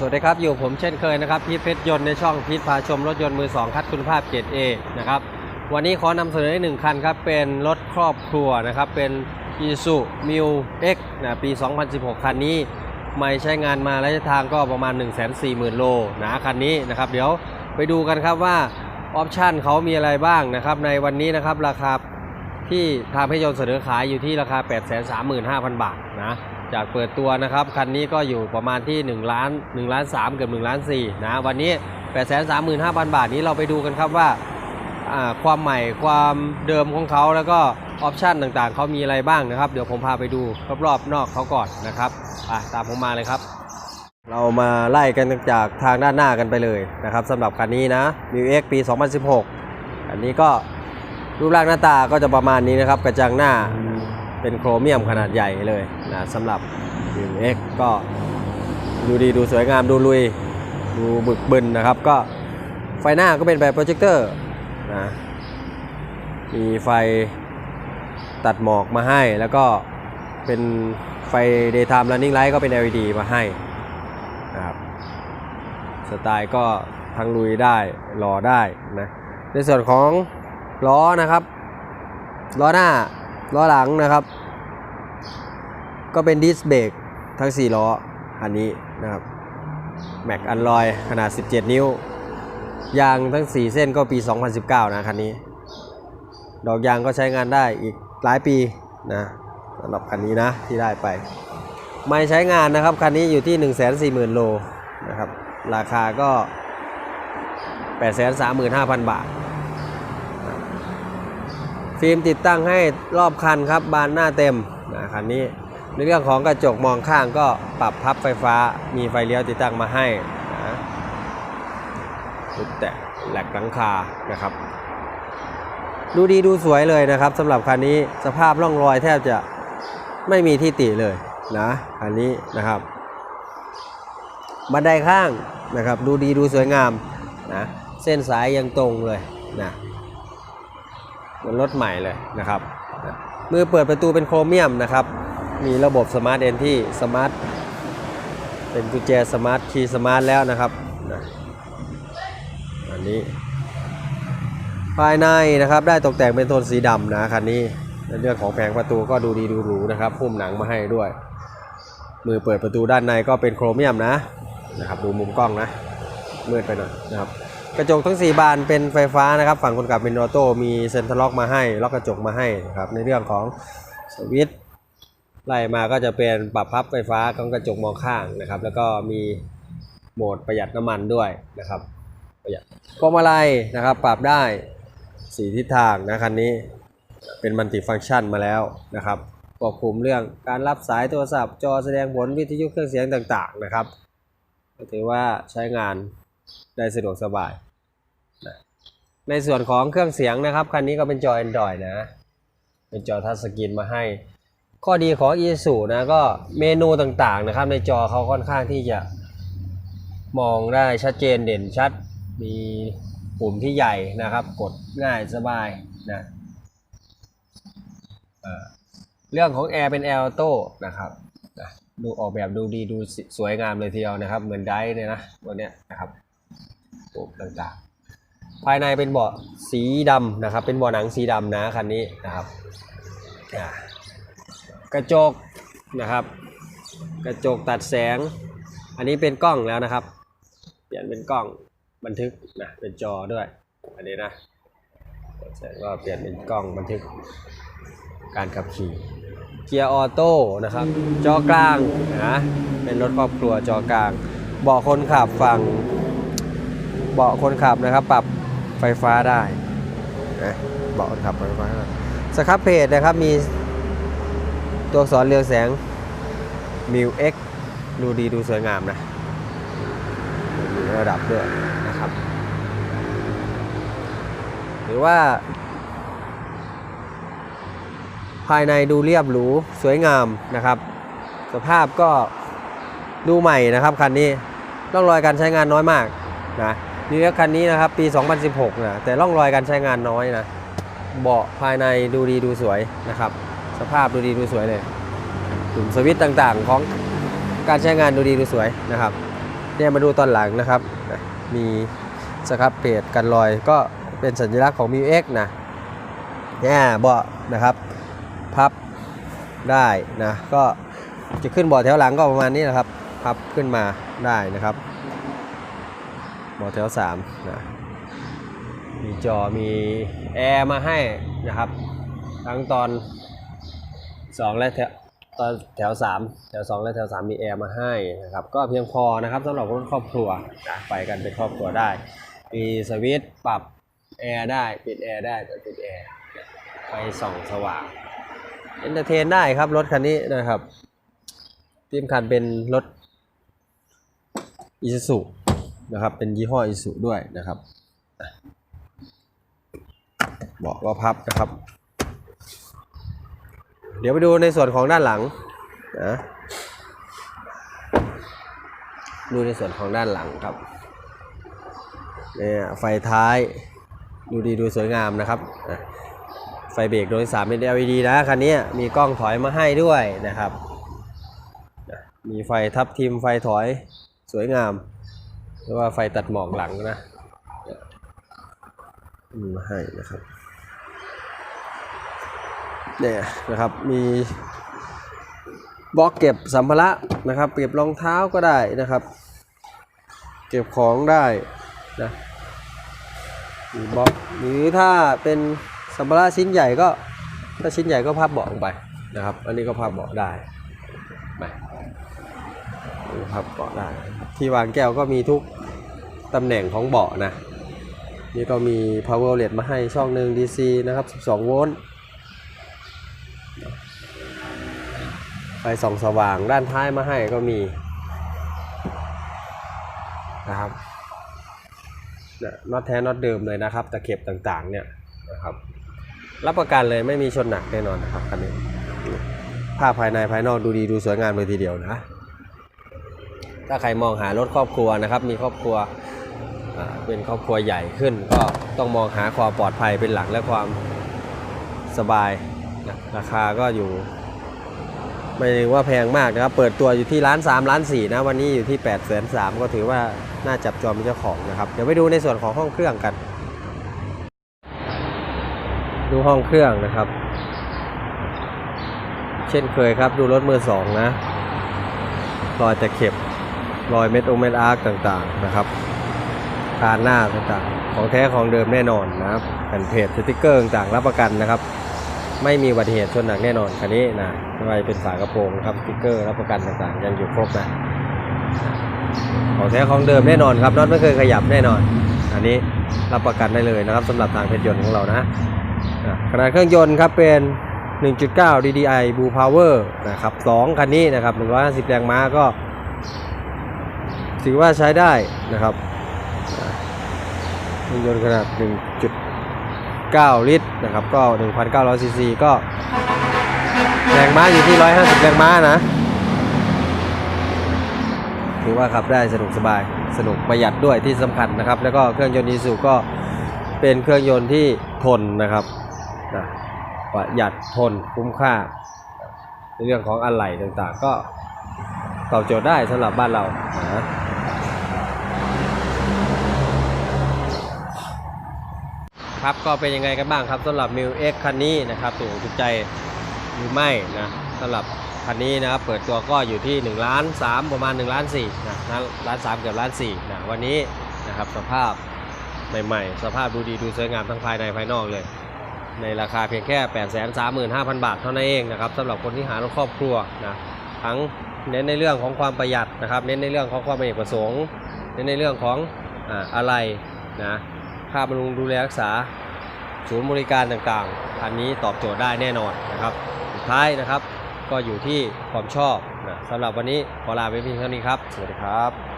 สวัสดีครับ อยู่ผมเช่นเคยนะครับพีทเพชรยนต์ในช่องพีทพาชมรถยนต์มือ 2 คัดคุณภาพเกรด A นะครับวันนี้ขอนำเสนอหนึ่งคันครับ เป็นรถครอบครัวนะครับ เป็น i s u m i l X นะปี 2016 คันนี้ ไม่ใช้งานมาระยะทางก็ประมาณ 1 4 0 0 0 0 โลนะคันนี้นะครับ เดี๋ยวไปดูกันครับว่าออปชันเขามีอะไรบ้างนะครับ ในวันนี้นะครับราคาที่ทางเพชรยนต์เสนอขายอยู่ที่ราคา 835,000 บาทนะ จากเปิดตัวนะครับ คันนี้ก็อยู่ประมาณที่1ล้าน1ล้าน3เกือบ1ล้าน4นะวันนี้ 835,000 บาทนี้เราไปดูกันครับว่าความใหม่ความเดิมของเขาแล้วก็ออปชันต่างๆ เขามีอะไรบ้างนะครับ เดี๋ยวผมพาไปดูรอบๆนอกเขาก่อนนะครับตามผมมาเลยครับ เรามาไล่กันจากทางด้านหน้ากันไปเลยนะครับสำหรับคันนี้นะ m i X ปี 2016 อันนี้ก็รูปร่างหน้าตาก็จะประมาณนี้นะครับ กระจังหน้า เป็นโครเมียมขนาดใหญ่เลยนะสำหรับ 1X ก็ดูดีดูสวยงามดูลุย ดูบึกบึนนะครับ ก็ไฟหน้าก็เป็นแบบโปรเจคเตอร์นะมีไฟตัดหมอกมาให้ แล้วก็เป็นไฟ daytime running light ก็เป็น LED มาให้นะครับสไตล์ก็ทั้งลุยได้รอได้นะในส่วนของล้อนะครับล้อหน้า ล้อหลังนะครับ ก็เป็นดิสเบรกทั้ง 4 ล้ออันนี้นะครับแม็กอันลอยขนาด 17 นิ้ว ยางทั้ง 4 เส้นก็ปี 2019 นะคันนี้ ดอกยางก็ใช้งานได้อีกหลายปีนะสำหรับคันนี้นะที่ได้ไป ไม่ใช้งานนะครับ คันนี้อยู่ที่ 140,000 โลนะครับ ราคาก็ 835,000 บาท ฟิล์มติดตั้งให้รอบคันครับบานหน้าเต็มนะคันนี้ ในเรื่องของกระจกมองข้างก็ปรับพับไฟฟ้ามีไฟเลี้ยวติดตั้งมาให้นะชุดแต่แหลกหลังคานะครับ ดูดีดูสวยเลยนะครับสำหรับคันนี้สภาพร่องรอยแทบจะไม่มีที่ติเลยนะคันนี้นะครับบันไดข้างนะครับ ดูดีดูสวยงามนะเส้นสายยังตรงเลยนะ เหมือนรถใหม่เลยนะครับมือเปิดประตูเป็นโครเมียมนะครับ มีระบบสมาร์ทเอนที่สมาร์ทเป็นกุญแจสมาร์ทคีย์สมาร์ทแล้วนะครับนะอันนี้ภายในนะครับได้ตกแต่งเป็นโทนสีดำนะคันนี้ในเรื่องของแผงประตูก็ดูดีดูหรูนะครับพุ่มหนังมาให้ด้วย มือเปิดประตูด้านในก็เป็นโครเมียมนะนะครับดูมุมกล้องนะมืดไปหน่อยนะครับ กระจกทั้ง 4 บานเป็นไฟฟ้านะครับ ฝั่งคนขับเป็นออโต้มีเซ็นทรัลล็อกมาให้ล็อกกระจกมาให้นะครับในเรื่องของสวิตช์ไล่มาก็จะเป็นปรับพับไฟฟ้าของกระจกมองข้างนะครับ แล้วก็มีโหมดประหยัดน้ำมันด้วยนะครับ ประหยัดพวงมาลัยนะครับ ปรับได้สีทิศทางนะคันนี้เป็นมัลติฟังก์ชันมาแล้วนะครับควบคุมเรื่องการรับสายโทรศัพท์ จอแสดงผลวิทยุเครื่องเสียงต่างๆนะครับถือว่าใช้งานได้สะดวกสบาย ในส่วนของเครื่องเสียงนะครับ คันนี้ก็เป็นจอ Android นะ เป็นจอทัชสกรีนมาให้ ข้อดีของ i s u นะก็เมนูต่างๆนะครับ ในจอเขาค่อนข้างที่จะมองได้ชัดเจนเด่นชัด มีปุ่มที่ใหญ่นะครับ กดง่ายสบายนะเเรื่องของแอร์เป็นแอร์ออโต้นะครับนะดูออกแบบดูดีดูสวยงามเลยทีเดียวนะครับ เหมือนไดร์เลยนะตัวเนี้ยนะครับปุ่มต่างๆ ภายในเป็นเบาะสีดำนะครับ เป็นเบาะหนังสีดำนะคันนี้นะครับกระจกนะครับ กระจกตัดแสง อันนี้เป็นกล้องแล้วนะครับ เปลี่ยนเป็นกล้องบันทึกนะเป็นจอด้วย อันนี้นะเสร็จก็เปลี่ยนเป็นกล้องบันทึกการขับขี่เกียร์ออโต้นะครับ จอกลางนะเป็นรถครอบครัวจอกลาง เบาะคนขับฝั่งเบาะคนขับนะครับ ปรับ ไฟฟ้าได้นะเบาะคนขับไฟฟ้าได้สครับเพจนะครับมีตัวอักษรเรืองแสงมิวเอ็กดูดีดูสวยงามนะมีระดับด้วยนะครับ หรือว่า ภายในดูเรียบหรูสวยงามนะครับ สภาพก็ดูใหม่นะครับคันนี้ร่องรอยการใช้งานน้อยมากนะ นี่แคันนี้นะครับ ปี 2016 นะ แต่ร่องรอยการใช้งานน้อยนะ เบาะภายในดูดีดูสวยนะครับ สภาพดูดีดูสวยเลยปุ่มสวิตช์ต่างๆ ของการใช้งานดูดีดูสวยนะครับ เนี่ยมาดูตอนหลังนะครับ มีสครับเพจกันรอยก็เป็นสัญลักษณ์ของ m ิวเอ็กนะเนี่ยเบาะนะครับ พับได้นะ ก็จะขึ้นเบาะแถวหลังก็ประมาณนี้นะครับ พับขึ้นมาได้นะครับ เบาะแถว3นะมีจอมีแอร์มาให้นะครับ ทั้งตอน 2 และแถวตอนแถว 3 แถว 2 และแถว 3 มีแอร์มาให้นะครับ ก็เพียงพอนะครับสำหรับรถครอบครัวนะไปกันเป็นครอบครัวได้ มีสวิตช์ปรับแอร์ได้ปิดแอร์ได้เปิดปิดแอร์ไฟส่องสว่างเอนเตอร์เทนได้ครับรถคันนี้นะครับทีมคันเป็นรถอิซูซุ นะครับ เป็นยี่ห้ออิซูด้วยนะครับเบอกว่าพับนะครับ เดี๋ยวไปดูในส่วนของด้านหลังนะดูในส่วนของด้านหลังครับเนี่ยไฟท้ายดูดีดูสวยงามนะครับไฟเบรกโดยสามเป็น LED นะคันนี้มีกล้องถอยมาให้ด้วยนะครับ มีไฟทับทิมไฟถอยสวยงาม รือว่าไฟตัดหมอกหลังนะมาให้นะครับเนี่ยนะครับมีบล็อกเก็บสัมภาระนะครับเก็บรองเท้าก็ได้นะครับ เก็บของได้นะมีบล็อกหรือถ้าเป็นสัมภาระชิ้นใหญ่ก็ถ้าชิ้นใหญ่ก็พับเบาะลงไปนะครับ อันนี้ก็พับเบาะได้ไปพับเบาะได้ ที่วางแก้วก็มีทุก ตำแหน่งของเบาะนะ นี่ก็มี power outlet มาให้ช่องหนึ่ง DC นะครับ 12 โวลต์ไฟส่องสว่างด้านท้ายมาให้ก็มีนะครับนี่น็อตแท้น็อตเดิมเลยนะครับ ตะเข็บต่างๆเนี่ยนะครับ รับประกันเลยไม่มีชนหนักแน่นอนนะครับคันนี้ภาพภายในภายนอกดูดีดูสวยงามเลยทีเดียวนะ ถ้าใครมองหารถครอบครัวนะครับ มีครอบครัว เป็นครอบครัวใหญ่ขึ้น ก็ต้องมองหาความปลอดภัยเป็นหลักและความสบายนะราคาก็อยู่ไม่ถึงว่าแพงมากนะครับ เปิดตัวอยู่ที่ร้าน3ล้าน4นะวันนี้อยู่ที่8ปดแสนสก็ถือว่าน่าจับจองเป็นเจ้าของนะครับ เดี๋ยวไปดูในส่วนของห้องเครื่องกัน ดูห้องเครื่องนะครับ เช่นเคยครับดูรถมือสองนะรอยตะเข็บรอยเม็ดองเม็ดอาร์กต่างๆนะครับ คานหน้าต่างๆของแท้ของเดิมแน่นอนนะครับแผ่นเพจสติกเกอร์ต่างรับประกันนะครับ ไม่มีอุบัติเหตุชนหนักแน่นอนคันนี้นะไม่ว่าเป็นฝากระโปรงครับสติ๊กเกอร์รับประกันต่างๆ ยังอยู่ครบนะของแท้ของเดิมแน่นอนครับน็อตไม่เคยขยับแน่นอน อันนี้รับประกันได้เลยนะครับสำหรับทางเพชรยนต์ของเรานะขนาดเครื่องยนต์ครับเป็น 1.9 DDI Blue Power นะครับ2คันนี้นะครับ150 แรงม้าก็ถือว่าใช้ได้นะครับ เครื่องยนต์ขนาด 1.9 ลิตรนะครับ ก็ 1,900ซีซี ก็แรงม้าอยู่ที่ 150 แรงม้านะ ถือว่าขับได้สนุกสบาย สนุกประหยัดด้วยที่สำคัญนะครับ แล้วก็เครื่องยนต์อีซูก็เป็นเครื่องยนต์ที่ทนนะครับนะประหยัดทนคุ้มค่า ในเรื่องของอะไหล่ต่างๆ ก็ตอบโจทย์ได้สำหรับบ้านเรานะ ครับก็เป็นยังไงกันบ้างครับสำหรับ m ิว X คันนี้นะครับถูกถูกใจหรือไม่นะสำหรับคันนี้นะครับเปิดตัวก็อยู่ที่1ล้าน3ประมาณ1ล้าน4นะนะล้าน3เกือบล้าน4นะวันนี้นะครับสภาพใหม่ๆ สภาพดูดีดูสวยงามทั้งภายในภายนอกเลย ในราคาเพียงแค่ 8 3 5 0 0 0 บาทเท่านั้นเองนะครับสำหรับคนที่หารถครอบครัวนะทั้งเน้นในเรื่องของความประหยัดนะครับ เน้นในเรื่องของความเป็นเอกประสงค์ เน้นในเรื่องของอะไรนะ ค่าบำรุงดูแลรักษา ศูนย์บริการต่างๆ อันนี้ตอบโจทย์ได้แน่นอนนะครับ สุดท้ายนะครับ ก็อยู่ที่ความชอบนะสำหรับวันนี้ขอลาไปเพียงเท่านี้ครับ สวัสดีครับ